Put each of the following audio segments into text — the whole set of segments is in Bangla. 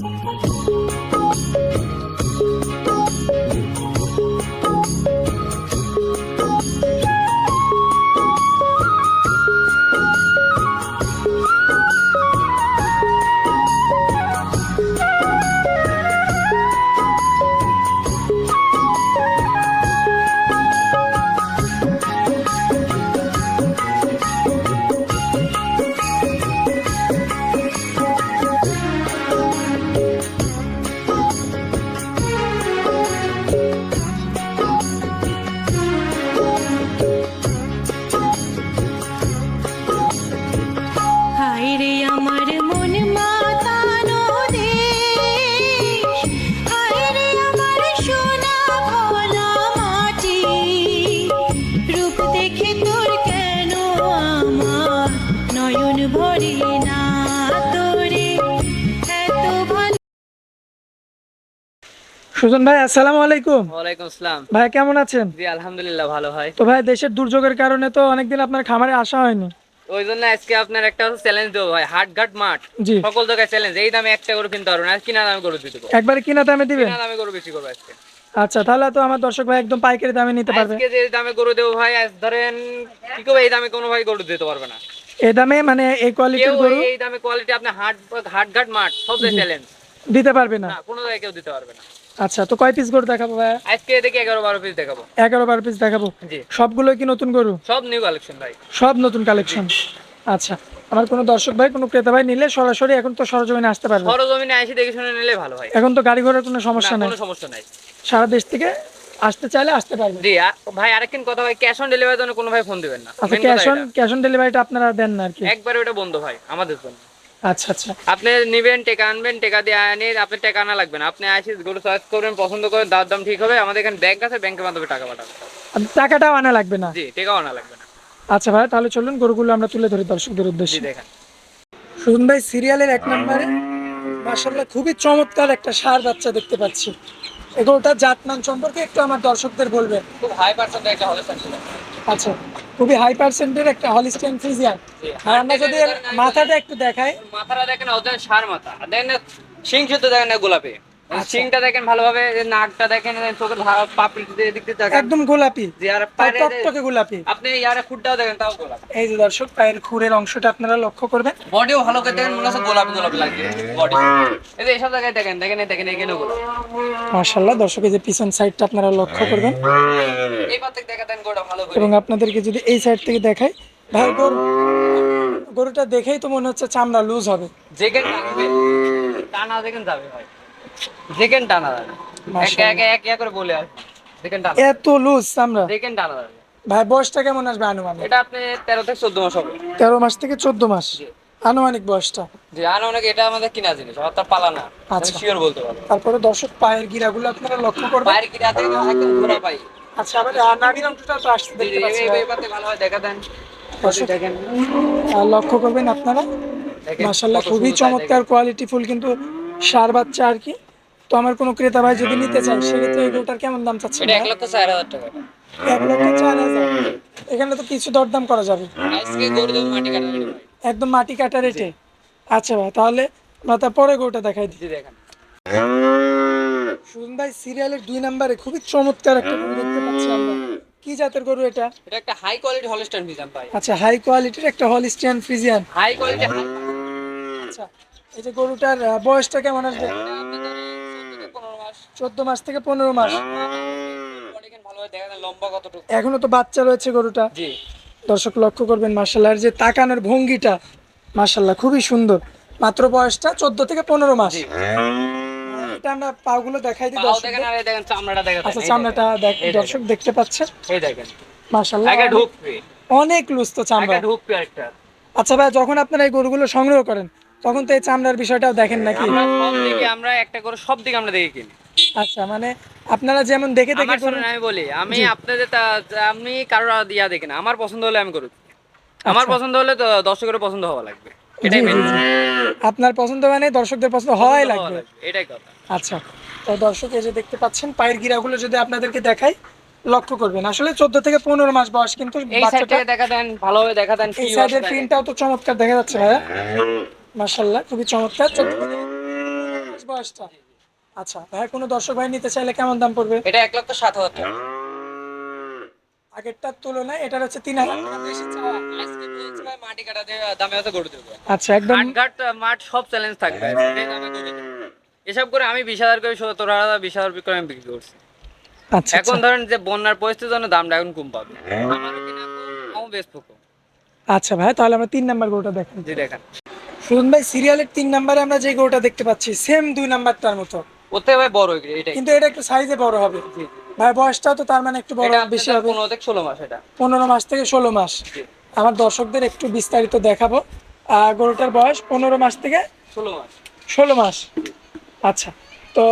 হায় সুজন ভাই আসসালামু আলাইকুম। ওয়ালাইকুম আসসালাম। ভাই কেমন আছেন? জি আলহামদুলিল্লাহ ভালো হয় তো ভাই দেশের দুর্যোগের কারণে তো অনেকদিন আপনার খামারে আসা হয়নি। ওই জন্য আজকে আপনার একটা চ্যালেঞ্জ দেবো ভাই হাট ঘাট মাঠ। জি। সকল জায়গায় চ্যালেঞ্জ এই দামে একটা গরু কিনতে পারব না কিনা দামে গরু দিতে পারব একবারে কিনা দামে দিবেন? কিনা দামে গরু বেশি করব আজকে। আচ্ছা তাহলে তো আমার দর্শক ভাই একদম পাইকারি দামে নিতে পারবে। আজকে যে দামে গরু দেবো ভাই আজ ধরেন কি করব এই দামে কোনো ভাই গরু দিতে পারবে না। এই দামে মানে এই কোয়ালিটির গরু এই দামে কোয়ালিটি আপনি হাট হাট ঘাট মাঠ সব চ্যালেঞ্জ দিতে পারবে না। না কোনো জায়গায় কেউ দিতে পারবে না। আচ্ছা তো কয় পিস গরু দেখাবো ভাই আজকে দেখি এগারো বারো পিস দেখাবো। এগারো বারো পিস দেখাবো? জি। সবগুলো কি নতুন গরু? সব নিউ কালেকশন ভাই। সব নতুন কালেকশন আচ্ছা আমার কোনো দর্শক ভাই কোনো ক্রেতা ভাই নিলে সরাসরি এখন তো সরজমিনে আসতে পারবে। সরজমিনে এসে দেখে শুনে নিলে ভালো হয়। এখন তো গাড়ি ঘোড়ার কোনো সমস্যা নেই। কোনো সমস্যা নাই। সারা দেশ থেকে আসতে চাইলে আসতে পারবে। জি ভাই আরেকদিন কথা ভাই ক্যাশ অন ডেলিভারি জন্য কোনো ভাই ফোন দিবেন না। আচ্ছা ক্যাশ অন ক্যাশ অন ডেলিভারিটা আপনারা দেন না আর কি। একবারে ওটা বন্ধ ভাই আমাদের জন্য। আচ্ছা আচ্ছা। আপনি নিবেন টাকা আনবেন টাকা দিয়ে আনে আপনি টাকা আনা লাগবে না। আপনি আসি গরু চয়েস করবেন পছন্দ করেন দাম দাম ঠিক হবে। আমাদের এখানে ব্যাংক আছে ব্যাংকের মাধ্যমে টাকা পাঠাবেন। টাকাটাও আনা লাগবে না? জি টাকাও আনা লাগবে না। আচ্ছা ভাই তাহলে চলুন গরুগুলো আমরা তুলে ধরি দর্শকদের উদ্দেশ্যে। দেখেন। সুজন ভাই সিরিয়ালের এক নম্বরে মাসাল্লাহ খুবই চমৎকার একটা সার বাচ্চা দেখতে পাচ্ছি। এগুলোটার জাতমান সম্পর্কে একটু আমার দর্শকদের বলবেন। খুব হাই পার্সেন্ট একটা হলে আচ্ছা খুবই হাই পার্সেন্টের একটা হলিস্টিয়ান ফ্রিজিয়ান আর আমরা যদি মাথাটা একটু দেখাই। মাথাটা দেখেন ওদের সার মাথা দেখেন না, শিং শুদ্ধ দেখেন না গোলাপি। শিংটা দেখেন ভালোভাবে নাকটা দেখেন চোখের পাপড়ি দিয়ে দেখেন। একদম গোলাপি। জি আর পায়ের টকটকে গোলাপি। আপনি ইয়ারে খুঁটটাও দেখেন তাও গোলাপি। এই যে দর্শক পায়ের খুরের অংশটা আপনারা লক্ষ্য করবেন। বডিও ভালো করে দেখেন গোলাপি গোলাপি লাগে বডি। এই যে এইসব জায়গায় দেখেন দেখেন দেখেন এখানে গোলাপি। মাশাল্লাহ দর্শক এই যে পিছন সাইডটা আপনারা লক্ষ্য করবেন। এই পাতে দেখা দেন গোটা ভালো করে। এবং আপনাদেরকে যদি এই সাইড থেকে দেখাই ভাই গরু গরুটা দেখেই তো মনে হচ্ছে চামড়া লুজ হবে। যেখান টানা যেখান যাবে ভাই। টানা যাবে এক এক এক এক করে বলে আর টানা এত লুজ যেখান টানা যাবে ভাই বয়সটা কেমন আসবে আনুমানিক? এটা আপনি তেরো থেকে চোদ্দ মাস হবে। তেরো মাস থেকে চোদ্দ মাস। জি। আনুমানিক বয়সটা। যে আর অনেক এটা আমাদের কিনা জিনিস আমার তার পালা না। আচ্ছা। শিওর বলতে পারব। তারপরে দর্শক পায়ের গিরাগুলো আপনারা লক্ষ্য করবেন। বাইরে কিনা থেকে একদম ঘোরা পাই। আচ্ছা আবার নাভির অংশটা তো আসতে জি, দেখতে পাচ্ছি এই- ভালো হয় দেখা দেন। দেখেন। লক্ষ্য করবেন আপনারা। দেখেন, খুবই চমৎকার কোয়ালিটি ফুল কিন্তু সার বাচ্চা আর কি। তো আমার কোনো ক্রেতা ভাই যদি নিতে চায় সেক্ষেত্রে এই গরুটার কেমন দাম চাচ্ছে এটা এক? লক্ষ চার হাজার টাকা। এক লক্ষ চার হাজার। এখানে তো কিছু দরদাম করা যাবে। আজকে গরু দেবো মাটি কাটা রেডি। একদম মাটি কাটা রেটে। আচ্ছা ভাই তাহলে আমরা তারপরে গরুটা দেখাই জি দেখেন। সুজন ভাই সিরিয়ালের দুই নম্বরে খুবই চমৎকার একটা গরু দেখতে পাচ্ছি আমরা। কি জাতের গরু এটা? এটা একটা হাই কোয়ালিটি হলস্টাইন ফিজাম ভাই। আচ্ছা হাই কোয়ালিটির একটা হলিস্টিয়ান ফ্রিজিয়ান হাই কোয়ালিটি আচ্ছা এই যে গরুটার বয়সটা কেমন আসবে? চোদ্দ মাস থেকে পনেরো মাস। এখনও তো বাচ্চা রয়েছে গরুটা। দর্শক লক্ষ্য করবেন মার্শাল্লাহ যে তাকানোর ভঙ্গিটা মার্শাল্লাহ খুবই সুন্দর। মাত্র বয়সটা চোদ্দ থেকে পনেরো মাস। এটা আমরা পাগুলো দেখাই দিই পাও দর্শক দেখেন আর এই দেখেন চামড়াটা আচ্ছা চামড়াটা দেখেন, দেখ- এই দর্শক দেখতে পাচ্ছেন? দেখেন, এই দেখেন। মার্শাল্লাহ অনেক লুজ তো চামড়া। একটা আচ্ছা ভাই যখন আপনারা এই গরুগুলো সংগ্রহ করেন তখন তো এই চামড়ার বিষয়টাও দেখেন নাকি? আমরা সব দিকে আমরা একটা করে সব দিকে আমরা দেখে কিনি। আচ্ছা মানে আপনারা যেমন দেখে দেখে আমি বলি আমি আপনাদের আমি কারোর দিয়া দেখি না। আমার পছন্দ হলে আমি করব আমার আচ্ছা। পছন্দ হলে তো দর্শকের পছন্দ হওয়া লাগবে। এটাই। আপনার পছন্দ মানে দর্শকদের পছন্দ হওয়াই লাগবে। এটাই কথা। আচ্ছা তো দর্শক এই যে দেখতে পাচ্ছেন পায়ের গিরাগুলো যদি আপনাদেরকে দেখাই লক্ষ্য করবেন। আসলে চোদ্দ থেকে পনেরো মাস বয়স কিন্তু এই দেখা দেন ভালোভাবে দেখা দেন এই সাইডের প্রিন্টটাও তো চমৎকার দেখা যাচ্ছে ভাইয়া। মাশাল্লাহ খুবই চমৎকার। চোদ্দ থেকে পনেরো মাস বয়সটা। আচ্ছা ভাই কোনো দর্শক ভাই নিতে চাইলে কেমন দাম পড়বে? এটা এক লক্ষ সাত হাজার টাকা। আগেরটার তুলনায় এটার হচ্ছে তিন হাজার টাকা। বেশি চাওয়া। আজকে বলছি ভাই মাটি কাটা দিয়ে দামে হয়তো গরু দেবো আচ্ছা একদম ঘাট মাঠ সব চ্যালেঞ্জ থাকবে। দেবো। এসব করে আমি বিশ হাজার করে সত্তর হাজার বিশ হাজার করে আমি বিক্রি করছি। আচ্ছা এখন আচ্ছা। ধরেন যে বন্যার পরিস্থিতির জন্য দামটা এখন কম পাবে। আমারও কিনা কম, বেশ আচ্ছা ভাই তাহলে আমরা তিন নাম্বার গরুটা দেখেন। জি দেখেন। সুজন ভাই সিরিয়ালের তিন নাম্বারে আমরা যে গরুটা দেখতে পাচ্ছি সেম দুই নাম্বারটার মতো। ওতে ভাই বড় এটাই। কিন্তু এটা একটু সাইজে বড় হবে। ভাই বয়সটাও তো তার মানে একটু বড় বেশি হবে। পনেরো থেকে ষোলো মাস এটা। পনেরো মাস থেকে ষোলো মাস। আমার দর্শকদের একটু বিস্তারিত দেখাবো। গরুটার বয়স পনেরো মাস থেকে ষোলো মাস। ষোলো মাস। আচ্ছা তো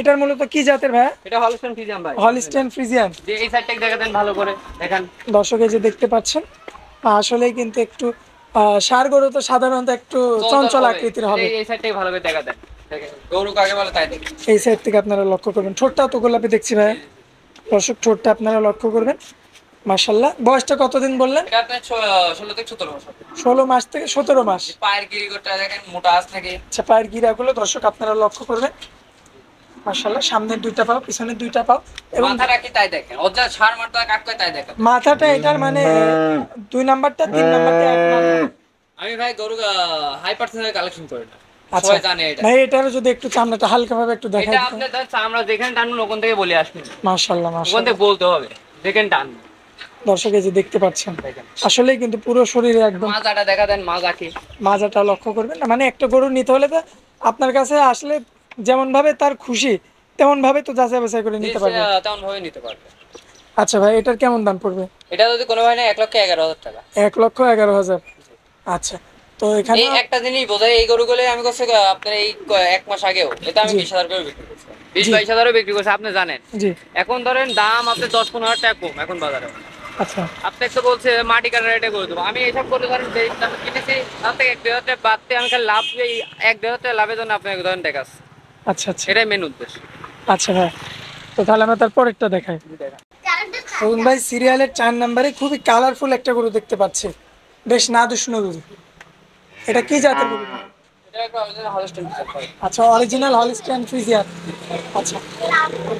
এটার মূলত কি জাতের ভাই? এটা হলস্টেন ফিজিয়াম ভাই। হলিস্টেন ফ্রিজিয়ান যে এই সাইডটা দেখা দেন ভালো করে দেখেন। দর্শকে যে দেখতে পাচ্ছেন আসলেই কিন্তু একটু ষাঁড় গরু তো সাধারণত একটু চঞ্চল আকৃতির হবে। এই- সাইডটাই ভালো করে দেখা এই সাইড থেকে আপনারা লক্ষ্য করবেন। ঠোঁটটাও তো গোলাপি দেখছি ভাই। দর্শক ঠোঁটটা আপনারা লক্ষ্য করবেন। মার্শাল্লাহ বয়সটা কতদিন বললেন? ষোলো মাস থেকে সতেরো মাস। পায়ের দেখেন মোটা আস থাকে আচ্ছা পায়ের গিরাগুলো দর্শক আপনারা লক্ষ্য করবেন। মার্শাল্লাহ সামনের দুইটা পাও পিছনের দুইটা পাও এবং মাথা রাখি তাই দেখেন? যা সার মারতে কাক তাই দেখেন? মাথাটা এটার মানে দুই নাম্বারটা তিন নাম্বারটা আমি ভাই গরু হাই পার্সেন্টের কালেকশন করি না। আচ্ছা। জানে এটা। ভাই এটারও যদি একটু চামড়াটা হালকা একটু দেখাই এটা আপনি ধরেন আমরা যেখানে টানবেন ওখান থেকে বলে আসবেন। মার্শাল্লাহ ওখান থেকে বলতে হবে যেখানে টানবেন। দর্শক এই যে দেখতে পাচ্ছেন দেখেন। কিন্তু পুরো শরীরে একদম মাজাটা দেখা দেন মাজা মাজাটা লক্ষ্য করবেন না মানে একটা গরু নিতে হলে তো আপনার কাছে আসলে যেমন ভাবে তার খুশি তেমন ভাবে তো যাচাই বাছাই করে নিতে পারবে। তেমন ভাবে নিতে পারবে। আচ্ছা ভাই এটার কেমন দাম পড়বে? এটা যদি কোনো ভাই না এক লক্ষ এগারো হাজার টাকা। এক লক্ষ এগারো হাজার। আচ্ছা তো এখানে এই একটা জিনিস বোঝাই এই গরুগুলো আমি আপনার এই এক মাস আগেও। এটা আমি জি। বিশ হাজার করে বিক্রি করছি। বিক্রি করছি আপনি জানেন। জি। এখন ধরেন দাম আপনি দশ পনেরো হাজার টাকা কম এখন বাজারে। আচ্ছা। আপনি তো বলছে মাটি কাটার রেটে করে দেবো। আমি এইসব করে ধরেন যে দামে কিনেছি তার থেকে এক দেড় হাজার টাকা আমি খালি লাভ এই এক দেড় হাজার লাভের জন্য আপনাকে ধরেন দেখাচ্ছি। আচ্ছা আচ্ছা। এটাই মেন উদ্দেশ্য। আচ্ছা ভাই তো তাহলে আমরা তার পরেরটা দেখাই। অরুণ ভাই সিরিয়ালের চার নাম্বারে খুবই কালারফুল একটা গরু দেখতে পাচ্ছি। বেশ নাদুষ্ণ গরু এটা কি জাতের গরু। আচ্ছা অরিজিনাল হলিস্টাইন ফ্রিজিয়ান আচ্ছা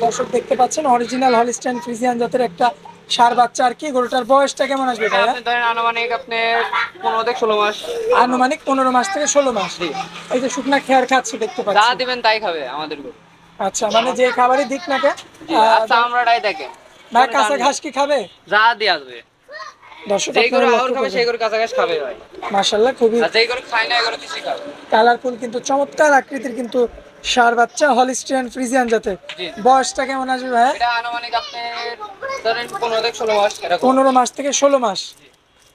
দর্শক দেখতে পাচ্ছেন অরিজিনাল হলিস্টাইন ফ্রিজিয়ান জাতের একটা সার বাচ্চা। আর কি গরুটার বয়সটা কেমন আসবে এটা ভাইয়া? ধরেন আনুমানিক আপনার পনেরো থেকে ষোলো মাস। আনুমানিক পনেরো মাস থেকে ষোলো মাস। জি। এই যে শুকনা খেয়ার খাচ্ছে দেখতে যা পাচ্ছি দিবেন তাই খাবে আমাদের গরু। আচ্ছা মানে যে খাবারই দিক না কে আচ্ছা আমরাটাই দেখেন। ভাই কাঁচা ঘাস কি খাবে? যা দিয়ে আসবে। দর্শক মাশাআল্লাহ খুবই কালারফুল কিন্তু চমৎকার আকৃতির কিন্তু সার বাচ্চা হলিস্টিয়ান ফ্রিজিয়ান জাতের। বয়সটা কেমন আসবে ভাই পনেরো মাস থেকে ষোলো মাস।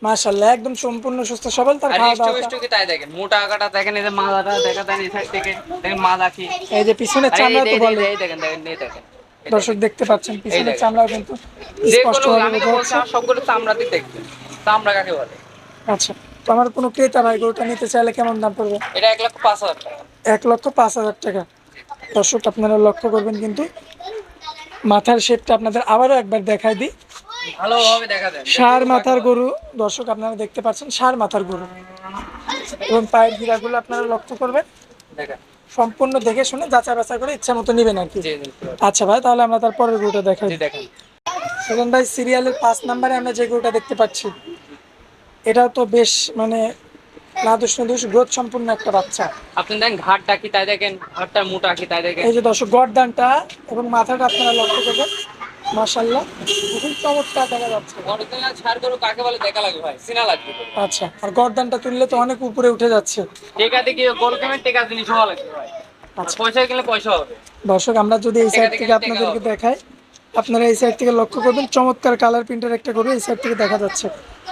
মাশাল্লাহ একদম সম্পূর্ণ সুস্থ সবল তার খাওয়া দাওয়া ইস্টু কি তাই দেখেন? মোটা কাটা দেখেন এই যে মাথাটা দেখা দেন এই সাইড থেকে দেখেন মাজা কি। এই যে এই চামড়া তো বলে। এই দেখেন দেখেন এই দেখেন। দর্শক দেখতে পাচ্ছেন পিছনের দেখেন। চামড়াও কিন্তু যে স্পষ্ট আমি তো বলছি যাচ্ছে। আমার সবগুলো চামড়াতেই দেখবেন। চামড়া কাকে বলে? আচ্ছা তো আমার কোনো ক্রেতা ভাই গরুটা নিতে চাইলে কেমন দাম পড়বে? এটা এক লক্ষ পাঁচ হাজার টাকা। এক লক্ষ পাঁচ হাজার টাকা। দর্শক আপনারা লক্ষ্য করবেন কিন্তু মাথার শেপটা আপনাদের আবারও একবার দেখাই দিই। ভালোভাবে দেখা দেন সার মাথার গরু দর্শক আপনারা দেখতে পাচ্ছেন সার মাথার গরু। এবং পায়ের গিরাগুলো আপনারা লক্ষ্য করবেন। দেখেন। সম্পূর্ণ দেখে শুনে যাচাই বাছাই করে ইচ্ছা মতো নেবেন আর কি। আচ্ছা ভাই তাহলে আমরা তার পরের গরুটা দেখাই। দেখেন। সুজন ভাই সিরিয়ালের পাঁচ নাম্বারে আমরা যে গরুটা দেখতে পাচ্ছি এটাও তো বেশ মানে নাদুস নাদুস গ্রোথ সম্পূর্ণ একটা বাচ্চা। আপনি দেখেন ঘাটটা কি তাই দেখেন ঘাটটার মোটা কি তাই দেখেন। এই যে দর্শক গর্দানটা এবং মাথাটা আপনারা লক্ষ্য করবেন মাশাল্লাহ খুবই চমৎকার দেখা যাচ্ছে। অরিজিনাল ছাড় গরু কাকে বলে দেখা লাগবে ভাই? সিনা লাগবে। আচ্ছা আর গরদানটা তুললে তো অনেক উপরে উঠে যাচ্ছে। টেকা গরু কেমন টেকা জিনিস হওয়া লাগবে ভাই। আচ্ছা। পয়সা কিনলে পয়সা হবে। দর্শক আমরা যদি এই সাইড থেকে আপনাদেরকে দেখাই আপনারা এই সাইড থেকে লক্ষ্য করবেন চমৎকার কালার প্রিন্টের একটা গরু এই সাইড থেকে দেখা যাচ্ছে।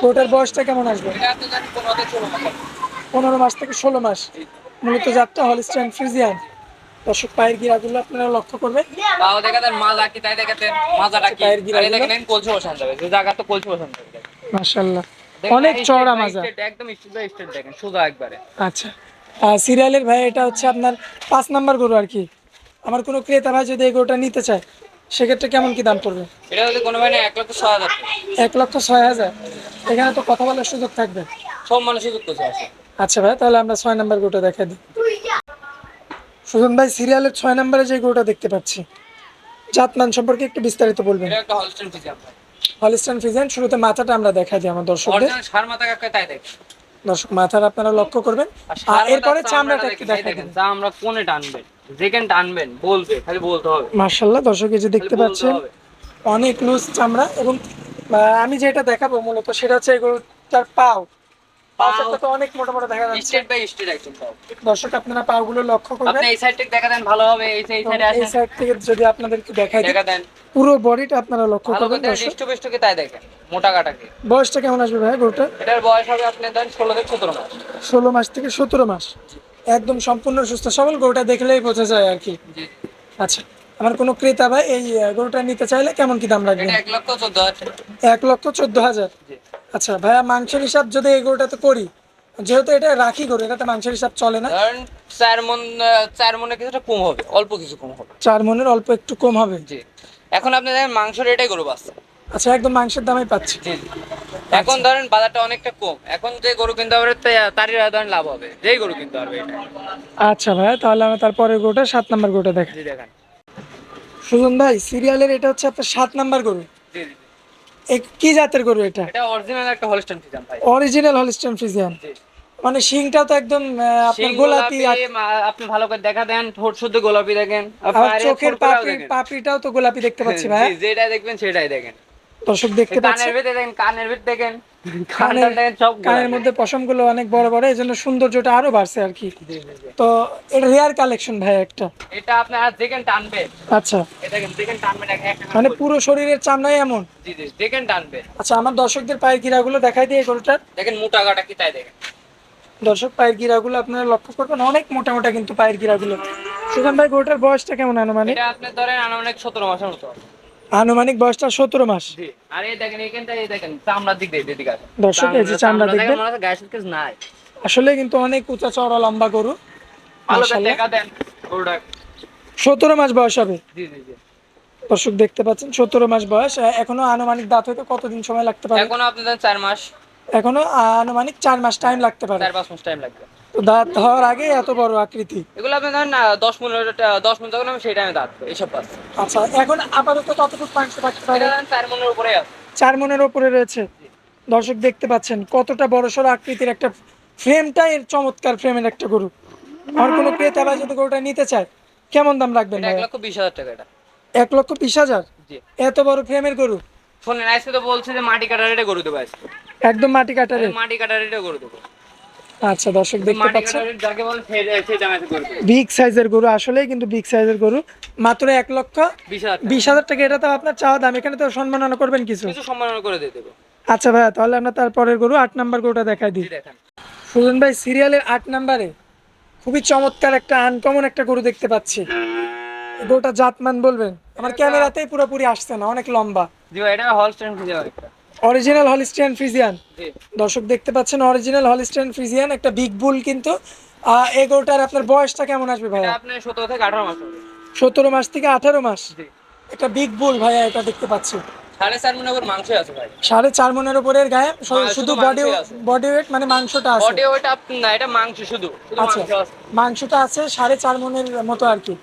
ওটার বয়সটা কেমন আসবে? পনেরো মাস। থেকে ষোলো মাস। মূলত জাতটা হলিস্টাইন ফ্রিজিয়ান দর্শক পায়ের গিরাগুলো আপনারা লক্ষ্য করবেন। তাও দেখা দেন মাজা কি তাই দেখাতেন মাজাটা কি? পায়ের গিরা দেখেন কলসি বসান যাবে যে জায়গা তো কলসি বসান যাবে। মাশাল্লাহ দেখেন, অনেক চওড়া মাজা। একদম স্টেট স্টেট দেখেন সোজা একবারে। আচ্ছা। সিরিয়ালের ভাই এটা হচ্ছে আপনার পাঁচ নাম্বার গরু আর কি। আমার কোনো ক্রেতা ভাই যদি এই গরুটা নিতে চায় সেক্ষেত্রে কেমন কি দাম পড়বে? এটা যদি কোনো মানে এক লক্ষ ছয় হাজার। এক লক্ষ ছয় হাজার। এখানে তো কথা বলার সুযোগ থাকবে। সব মানুষ সুযোগ আছে। আচ্ছা ভাই তাহলে আমরা ছয় নাম্বার গরুটা দেখা দিই। সুজন ভাই সিরিয়ালের ছয় নম্বরে যে গরুটা দেখতে পাচ্ছি জাতমান সম্পর্কে একটু বিস্তারিত বলবেন। হলস্টেন ফিজেন শুরুতে মাথাটা আমরা দেখাই দিই আমার দর্শকদের। সার মাথা কাকে তাই দেখ? দর্শক মাথার আপনারা লক্ষ্য করবেন। আর এরপরে চামড়াটা একটু দেখাই দিন চামড়া কোনে টানবেন যেখানে টানবেন বলবে খালি বলতে হবে। মার্শাল্লাহ দর্শক এই যে দেখতে পাচ্ছেন অনেক লুজ চামড়া এবং আমি যেটা দেখাবো মূলত সেটা হচ্ছে এগুলোর পাও পাও। অনেক মোটা মোটা দেখা যাচ্ছে। স্টেট বাই স্টেট একদম দর্শক আপনারা পাগুলো লক্ষ্য করবেন। আপনি এই সাইড থেকে দেখা দেন ভালো হবে এই এই সাইডে এই সাইড থেকে যদি আপনাদেরকে দেখাই দেখা দেন পুরো বডিটা আপনারা লক্ষ্য করবেন দর্শক। ডিস্টু বিস্টুকে তাই দেখেন মোটা কাটাকে। বয়সটা কেমন আসবে ভাই গরুটা এটার বয়স হবে আপনি দেন ষোলো থেকে মাস। থেকে সতেরো মাস। একদম সম্পূর্ণ সুস্থ সবল গরুটা দেখলেই বোঝা যায় আর কি। আচ্ছা আমার কোনো ক্রেতা ভাই এই গরুটা নিতে চাইলে কেমন কি দাম এটা এক লক্ষ চোদ্দ হাজার। এক লক্ষ চোদ্দ হাজার। আচ্ছা ভাইয়া মাংসের হিসাব যদি এই গরুটাতে করি যেহেতু এটা রাখি গরু এটাতে মাংসের হিসাব চলে না? ধরেন চার মন চার মনে কিছুটা কম হবে অল্প কিছু কম হবে। চার মনের অল্প একটু কম হবে? জি। এখন আপনি দেখেন মাংস রেটাই গরু বাচ্চা আচ্ছা একদম মাংসের দামই পাচ্ছি। জি জি। এখন ধরেন বাজারটা অনেকটা কম। এখন যে গরু কিনতে পারবে তারই ধরেন লাভ হবে। যেই গরু কিনতে পারবে এটা আচ্ছা ভাইয়া তাহলে আমরা তারপরে গরুটা সাত নাম্বার গরুটা দেখাই। জি দেখেন। সুজন ভাই সিরিয়ালের এটা হচ্ছে আপনার সাত নাম্বার গরু। জি জি। কি জাতের গরু এটা? এটা অরিজিনাল একটা হলস্টাইন ভাই। অরিজিনাল হলিস্টান ফ্রিজিয়ান মানে শিংটা তো একদম আপনার গোলাপি আপনি ভালো করে দেখা দেন ঠোঁট শুদ্ধ গোলাপি দেখেন আর চোখের পাপড়ি পাপড়িটাও তো গোলাপি দেখতে পাচ্ছি ভাই যেটা দেখবেন সেটাই দেখেন। দর্শক দেখতে পাচ্ছেন? কানের ভিতরে দেখেন কানের ভিতরে দেখেন। কানের দেখেন মধ্যে পশমগুলো অনেক বড় বড় এই জন্য সৌন্দর্যটা আরও বাড়ছে আর কি। তো এটা রেয়ার কালেকশন ভাই একটা। এটা যেখানে টানবে? আচ্ছা। এটা দেখেন টানবে মানে পুরো শরীরের চামড়াই এমন? জি জি যেখানে টানবে? আচ্ছা আমার দর্শকদের পায়ের গিরাগুলো দেখাই দিয়ে গরুটার। দেখেন মোটা কাটা কি তাই দেখেন। দর্শক পায়ের গিরাগুলো আপনারা লক্ষ্য করবেন অনেক মোটা মোটা কিন্তু পায়ের গিরাগুলো সুখান ভাই গরুটার বয়সটা কেমন আনুমানিক? এটা আপনি ধরেন আনুমানিক সতেরো মাসের মতো। আনুমানিক বয়সটা সতেরো মাস। আর এই দেখেন এখানটা এই দেখেন চামড়ার দিক দিয়ে এদিকে দর্শক, এই যে চামড়া দেখবেন। নাই। আসলে কিন্তু অনেক উঁচা চড়া লম্বা গরু। সতেরো মাস বয়স হবে। দর্শক দেখতে পাচ্ছেন সতেরো মাস বয়স। এখনও আনুমানিক দাঁত হইতে কতদিন সময় লাগতে পারে? এখনও আপনি দেন চার মাস। এখনও আনুমানিক চার মাস টাইম লাগতে পারে। চার পাঁচ মাস টাইম লাগবে। তো দাঁত হওয়ার আগে এত বড় আকৃতি। এগুলো আপনি ধরেন দশ পনেরো দশ মিনিট যখন আমি সেই টাইমে দাঁত এইসব পাস আচ্ছা এখন আপাতত কতটুকু মাংস এটা ধরেন চার মনের উপরে চার মনের ওপরে রয়েছে। দর্শক দেখতে পাচ্ছেন কতটা বড়সড় আকৃতির একটা ফ্রেমটা এর চমৎকার ফ্রেমের একটা গরু। আর কোনো ক্রেতা বা যদি গরুটা নিতে চায় কেমন দাম রাখবেন এক লক্ষ বিশ হাজার টাকা এটা। এক লক্ষ বিশ হাজার? এত বড় ফ্রেমের গরু? শোনেন আজকে তো বলছে যে মাটি কাটা রেটে গরু দেবো আজকে। একদম মাটি কাটারে মাটি কাটা রেটে গরু দেবো। আচ্ছা দর্শক দেখতে পাচ্ছেন? বিগ সাইজের গরু আসলেই কিন্তু বিগ সাইজের গরু। মাত্র এক লক্ষ বিশ হাজার টাকা। এটা তো আপনার চাওয়া দাম। এখানে তো সম্মাননা করবেন কিছু। কিছু সম্মাননা করে দিয়ে দেবো। আচ্ছা ভাইয়া তাহলে আমরা তারপরের গরু আট নাম্বার গরুটা দেখাই দিই। সুজন ভাই সিরিয়ালের আট নাম্বারে খুবই চমৎকার একটা আনকমন একটা গরু দেখতে পাচ্ছি। এই গরুটা জাতমান বলবেন? আমার ক্যামেরাতেই পুরোপুরি আসছে না অনেক লম্বা। জি ভাই এটা হলস্টেন অরিজিনাল হলিস্টিয়ান ফ্রিজিয়ান দর্শক দেখতে পাচ্ছেন অরিজিনাল হলিস্টিয়ান ফ্রিজিয়ান একটা বিগ বুল কিন্তু। এই গরুটার আপনার বয়সটা কেমন আসবে এটা ভাইয়া আপনার সতেরো থেকে আঠারো মাস সতেরো মাস থেকে আঠারো মাস। জি। একটা বিগ বুল ভাইয়া এটা দেখতে পাচ্ছি। সাড়ে চার মনে মাংস আছে ভাই। সাড়ে চার মনের উপরের গায়ে শুধু বডি বডি ওয়েট মানে মাংসটা আছে। বডি আপনি না এটা মাংস শুধু। শুধু আচ্ছা। মাংস আছে। মাংসটা আছে সাড়ে চার মনের মতো আর কি।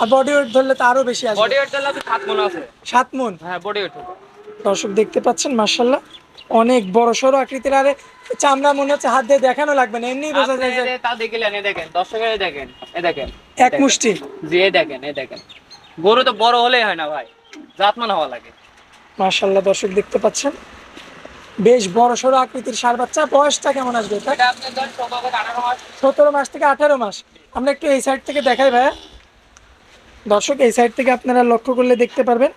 আর বডি ওয়েট ধরলে তো আরও বেশি আসবে। বডি ওয়েট আপনি সাত মনে আছে। সাত মন? হ্যাঁ বডি ওয়েট দর্শক দেখতে পাচ্ছেন মার্শাল্লাহ অনেক বড় সড়ো আকৃতির আরে চামড়া মনে হচ্ছে হাত দিয়ে দেখানো লাগবে না এমনি বোঝা যায় তা দেখলেন এই দেখেন দর্শকের দেখেন এই দেখেন এক মুষ্টি। জি এই দেখেন এই দেখেন। গরু তো বড় হলেই হয় না ভাই জাতমান হওয়া লাগে। মার্শাল্লাহ দর্শক দেখতে পাচ্ছেন। বেশ বড় সড়ো আকৃতির সার বাচ্চা বয়সটা কেমন আসবে সতেরো মাস থেকে আঠারো মাস। আমরা একটু এই সাইড থেকে দেখাই ভাইয়া। দর্শক এই সাইড থেকে আপনারা লক্ষ্য করলে দেখতে পারবেন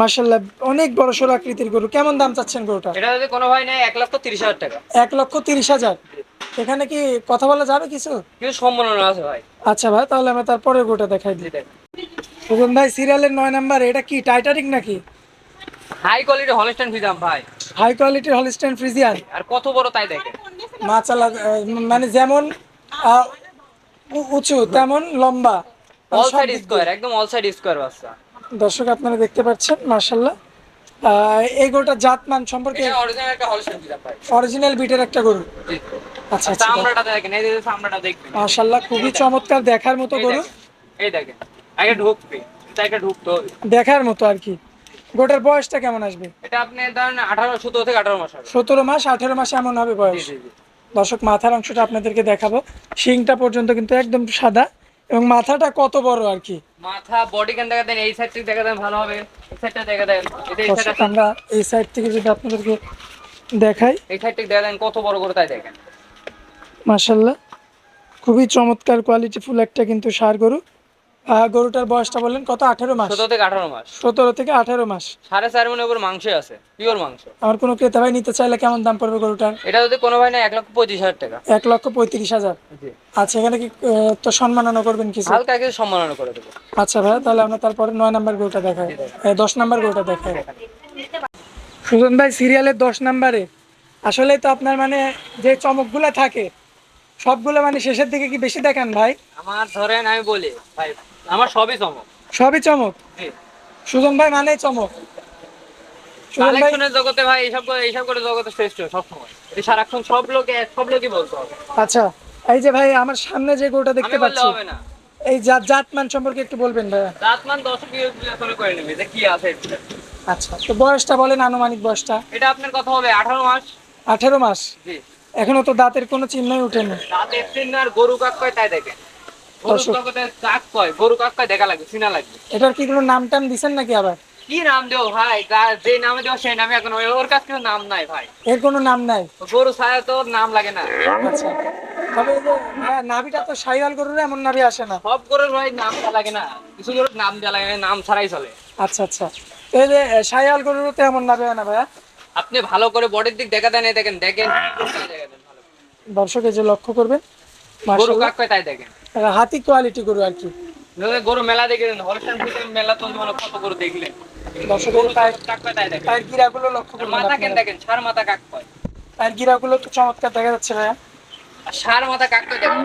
মার্শাল্লাহ অনেক বড় সড়ো আকৃতির গরু। কেমন দাম চাচ্ছেন গরুটা? এটা যদি কোনো ভাই নেয় এক লক্ষ তিরিশ হাজার টাকা। এক লক্ষ তিরিশ হাজার। এখানে কি কথা বলা যাবে কিছু? কিছু সম্মাননা আছে ভাই। আচ্ছা ভাই তাহলে আমরা তারপরে গোটা দেখাই দিই। সুগন ভাই সিরিয়ালের নয় নাম্বার এটা কি টাইটানিক নাকি? হাই কোয়ালিটি হলস্টাইন ফিজাম ভাই। হাই কোয়ালিটির হলিস্টাইন ফ্রিজিয়ান। আর কত বড় তাই দেখেন। মাচালা মানে যেমন উঁচু তেমন লম্বা। অল সাইড স্কোয়ার একদম অল সাইড স্কোয়ার বাচ্চা। দর্শক আপনারা দেখতে পাচ্ছেন মার্শাল্লাহ এই গরুটা জাত মান সম্পর্কে অরিজিনাল বিটের একটা গরু আচ্ছা আচ্ছা। চামড়াটা দেখেন এই যে চামড়াটা দেখবেন। মার্শাল্লাহ খুবই চমৎকার দেখার মতো গরু। এই দেখেন। আগে ঢুকবে এটা দেখার মতো আর কি। গোটার বয়সটা কেমন আসবে? এটা আপনি ধরেন আঠারো সতেরো থেকে আঠারো মাস হবে। সতেরো মাস আঠেরো মাস এমন হবে বয়স। দর্শক মাথার অংশটা আপনাদেরকে দেখাবো। শিংটা পর্যন্ত কিন্তু একদম সাদা। এবং মাথাটা কত বড় আর কি? মাথা বডি কেন দেখা দেন এই সাইড থেকে দেখা দেন ভালো হবে। এই সাইডটা দেখা দেন। এটা এই সাইডটা আমরা এই সাইড থেকে যদি আপনাদেরকে দেখাই। এই সাইড থেকে দেখা দেন কত বড় করে তাই দেখেন। মাশাল্লাহ খুবই চমৎকার কোয়ালিটি ফুল একটা কিন্তু সার গরু। গরুটার বয়সটা বললেন কত? আঠেরো মাস। সতেরো থেকে আঠারো মাস। সতেরো থেকে আঠারো মাস। সাড়ে চার মনের উপর মাংসই আছে পিওর মাংস। আমার কোনো ক্রেতা ভাই নিতে চাইলে কেমন দাম পড়বে গরুটার? এটা যদি কোনো ভাই না এক লক্ষ পঁয়ত্রিশ হাজার টাকা। এক লক্ষ পঁয়ত্রিশ হাজার। আচ্ছা এখানে কি তো সম্মাননা করবেন কিছু? হালকা কিছু সম্মাননা করে দেবো। আচ্ছা ভাই তাহলে আমরা তারপরে নয় নাম্বার গরুটা দেখাই। দশ নাম্বার গরুটা দেখাই। সুজন ভাই সিরিয়ালের দশ নাম্বারে। আসলে তো আপনার মানে যে চমকগুলো থাকে সবগুলো মানে শেষের দিকে কি বেশি দেখান ভাই? আমার ধরেন আমি বলি ভাই আমার সবই চমক। সবই চমক? সুজন ভাই মানেই চমক। কালেকশনের জগতে ভাই এইসব এইসব করে জগতে শ্রেষ্ঠ সবসময়। সারাক্ষণ সব লোকে সব লোকই বলতে আচ্ছা এই যে ভাই আমার সামনে যে গরুটা দেখতে পাচ্ছি হবে না। এই জাত জাতমান সম্পর্কে একটু বলবেন দর্শক বিবেচনা করে নেবে যে কি আছে আচ্ছা তো বয়সটা বলেন আনুমানিক বয়সটা। এটা আপনার কথা হবে আঠারো মাস। আঠেরো মাস? জি। এখনও তো দাঁতের কোনো চিহ্নই উঠেনি। দাঁত একদিন আর গরু কাক কয় তাই দেখেন। গরু কাক কয়? গরু কাক কয়? দেখা লাগবে চিনা লাগবে। এটার কি কোনো নাম টাম দিছেন নাকি আবার? কি নাম দেও ভাই? যে নামে দেওয়া সেই নামে এখন ওর কাছে কোনো নাম নাই ভাই। এর কোনো নাম নাই? গরু ছাড়া তো নাম লাগে না। আচ্ছা। তবে হ্যাঁ, নাভিটা তো সাইওয়াল গরুর এমন নাভি আসে না। সব গরুর ভাই নাম দেওয়া লাগে না। কিছু গরুর নাম দেওয়া লাগে না নাম ছাড়াই চলে। আচ্ছা আচ্ছা। এই যে সাইওয়াল গরুরও তো এমন নাভি হয় না ভাইয়া? আপনি ভালো করে বডির দিক দেখা দেন দেখেন দেখেন। দর্শক যে লক্ষ্য করবেন গরু কাক তাই দেখেন। হাতি কোয়ালিটি গরু আর কি। গরু মেলা দেখেন হলস্টাইন মেলা তো কত গরু দেখলেন। পায়ের গিরাগুলো লক্ষ্য মাথা কেন। দেখেন? মাথা কাক কয়? পায়ের গিরাগুলো তো চমৎকার দেখা যাচ্ছে ভাইয়া। সার মাথা কাক কয় দেখেন?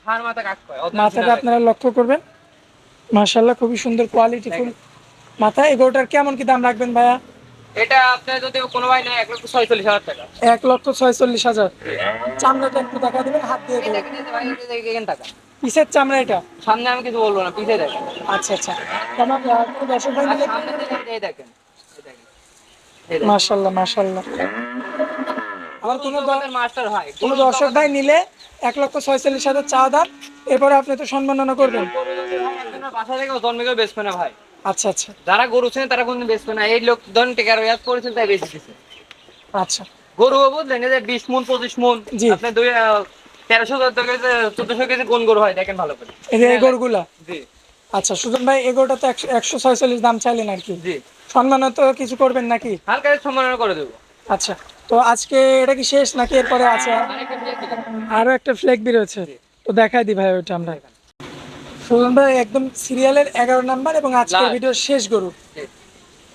সার মাথা কাক কয়? মাথাটা আপনারা লক্ষ্য করবেন। মাশাআল্লাহ খুবই সুন্দর কোয়ালিটি ফুল। মাথা এই গরুটার কেমন কি দাম রাখবেন ভাইয়া? এটা আপনার যদি কোনো ভাই নেয় এক লক্ষ ছয়চল্লিশ হাজার টাকা। এক লক্ষ ছয়চল্লিশ হাজার। চামড়াটা একটু দেখা দেবেন হাত দিয়ে দেবেন। টাকা। পিসের চামড়া এটা? সামনে আমি কিছু বলব না পিছিয়ে দেখেন। আচ্ছা আচ্ছা। আমার দর্শক ভাই দেখেন। মাশাল্লাহ মাশাল্লাহ। আমার কোনো মাস্টার ভাই কোনো দর্শক ভাই নিলে এক লক্ষ ছয়চল্লিশ হাজার চা দাম। এরপরে আপনি তো সম্মাননা করবেন। বাসা থেকে জন্মে কেউ বেচবে না ভাই। আচ্ছা আচ্ছা। যারা গরু ছিলেন তারা কোনদিন বেচবে না। এই লোক ধরেন টেকার ইয়াদ করেছেন তাই বেশি দিচ্ছে আচ্ছা। গরু বুঝলেন এই যে বিশ মন পঁচিশ মন। আপনি দুই তেরোশো চোদ্দশো কেজি কোন গরু হয় দেখেন ভালো করে। এই গরুগুলা? জি। আচ্ছা সুজন ভাই এগোটা তো একশো ছয়চল্লিশ দাম চাইলেন আর কি। জি। তো কিছু করবেন নাকি? হালকা সম্মাননা করে দেবো। আচ্ছা তো আজকে এটা কি শেষ নাকি এরপরে আছে? আর? একটা ফ্লেগ বেরোচ্ছে। তো দেখাই দি ভাই ওইটা আমরা। সুজন ভাই একদম সিরিয়ালের এগারো নাম্বার এবং আজকের. ভিডিওর শেষ গরু।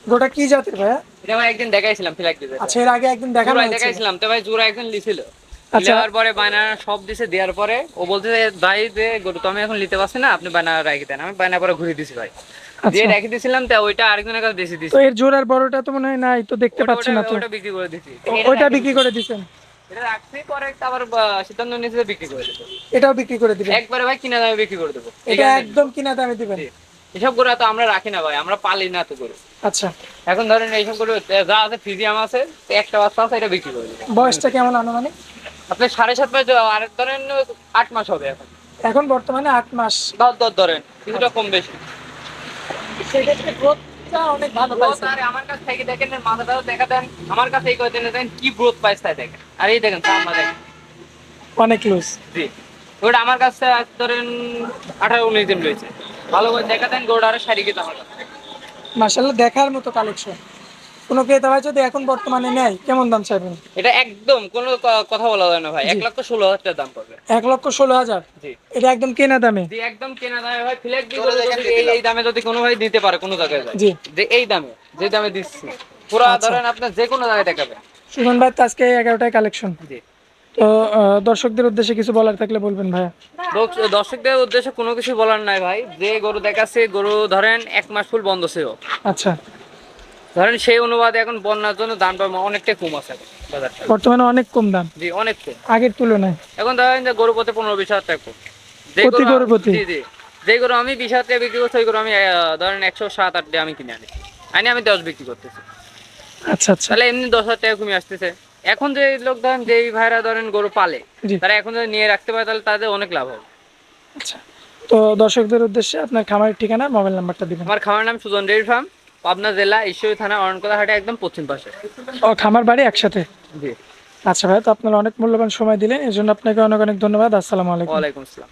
গোটা কি জাতের ভাইয়া? এটা ভাই একদিন দেখাইছিলাম ফিলাক দিতে আচ্ছা এর আগে একদিন দেখানো জোড়ায় হয়েছে। দেখাইছিলাম। তো ভাই জোড়া একজন লিছিল। আচ্ছা। দেওয়ার পরে বায়না সব দিছে দেওয়ার পরে ও বলছে ভাই যে গরু তো আমি এখন নিতে পারছি না আপনি বায়না রাখি দেন। আমি বায়না পরে ঘুরে দিছি ভাই। দিয়ে আচ্ছা। রেখে দিছিলাম তো ওইটা আরেকজনের কাছে বেশি দিছি। তো এর জোড়ার বড়টা তো মনে হয় নাই তো দেখতে পাচ্ছি না তো। ওটা বিক্রি করে দিছি। ওইটা বিক্রি করে দিছেন? এটা রাখছি পরে আবার সিদ্ধান্ত নিয়েছে বিক্রি করে দেবো। এটাও বিক্রি করে দিবেন? একবারে ভাই কিনা দামে বিক্রি করে দেবো। এটা একদম কিনা দামে দিবেন। এসব গরু তো আমরা রাখি না ভাই আমরা পালি না তো গরু। আচ্ছা। এখন ধরেন এইসব গরু যা আছে ফিজিয়াম আছে একটা বাচ্চা আছে এটা বিক্রি করে দেবো। বয়সটা কেমন আনুমানিক? আপনি সাড়ে সাত মাস আর ধরেন আট মাস হবে এখন। এখন বর্তমানে আট মাস। দর দর ধরেন কিছুটা কম বেশি। সেক্ষেত্রে অনেক ভালো পাইছে। আর আমার কাছ থেকে দেখেন মাথাটাও দেখা দেন। আমার কাছে এই কয়েকদিন দেখেন কি গ্রোথ পাইছে তাই দেখেন। আর এই দেখেন চামড়া দেখেন অনেক লুজ। জি। ওটা আমার কাছে আজ ধরেন আঠারো উনিশ দিন রয়েছে। ভালো করে দেখা দেন গোড়া আরও সারি কিন্তু আমার কাছে। মাসাল্লাহ দেখার মতো কালেকশন কোনো ক্রেতা ভাই যদি এখন বর্তমানে নেয় কেমন দাম চাইবেন? এটা একদম কোনো কথা বলা যায় না ভাই। এক লক্ষ ষোলো হাজার টাকা দাম পড়বে। এক লক্ষ ষোলো হাজার? এটা একদম কেনা দামে? জি একদম কেনা দামে ভাই। ফ্লেক দিয়ে এই এই দামে যদি কোনো ভাই দিতে পারে কোনো জায়গায় যায় জি। যে এই দামে যে দামে দিচ্ছি। পুরো ধরেন আপনার যে কোনো জায়গায় দেখাবে। সুমন ভাই তো আজকে এগারোটায় কালেকশন জি। তো দর্শকদের উদ্দেশ্যে কিছু বলার থাকলে বলবেন ভাইয়া। দর্শকদের উদ্দেশ্যে কোনো কিছু বলার নাই ভাই। যে গরু দেখাচ্ছে গরু ধরেন এক মাস ফুল বন্ধ ছিল। আচ্ছা। ধরেন সেই অনুবাদে এখন বন্যার জন্য দামটা অনেকটাই কম আছে বাজারটা। বর্তমানে অনেক কম দাম। জি অনেক কম। আগের তুলনায়। এখন ধরেন যে গরু পথে পনেরো বিশ হাজার টাকা কম। যে প্রতি গরু গরু প্রতি? জি জি। যে গরু আমি বিশ হাজার টাকা বিক্রি করছি ওই গরু আমি ধরেন একশো সাত আট টাকা আমি কিনে আনি। আনি আমি দশ বিক্রি করতেছি। আচ্ছা আচ্ছা। তাহলে এমনি দশ হাজার টাকা কমে আসতেছে। এখন যে লোক ধরেন যেই ভাইরা ধরেন গরু পালে তারা এখন যদি নিয়ে রাখতে পারে তাহলে তাদের অনেক লাভ হবে। আচ্ছা। তো দর্শকদের উদ্দেশ্যে আপনার খামারের ঠিকানা মোবাইল নাম্বারটা দিবেন। আমার খামারের নাম সুজন ডেয়ারি ফার্ম। পাবনা জেলা ঈশ্বরী থানা অরণকোলা হাটে একদম পশ্চিম পাশে। ও খামার বাড়ি একসাথে? জি। আচ্ছা ভাই তো আপনারা অনেক মূল্যবান সময় দিলেন এজন্য জন্য আপনাকে অনেক অনেক ধন্যবাদ। আসসালামু আলাইকুম। ওয়ালাইকুম আসসালাম।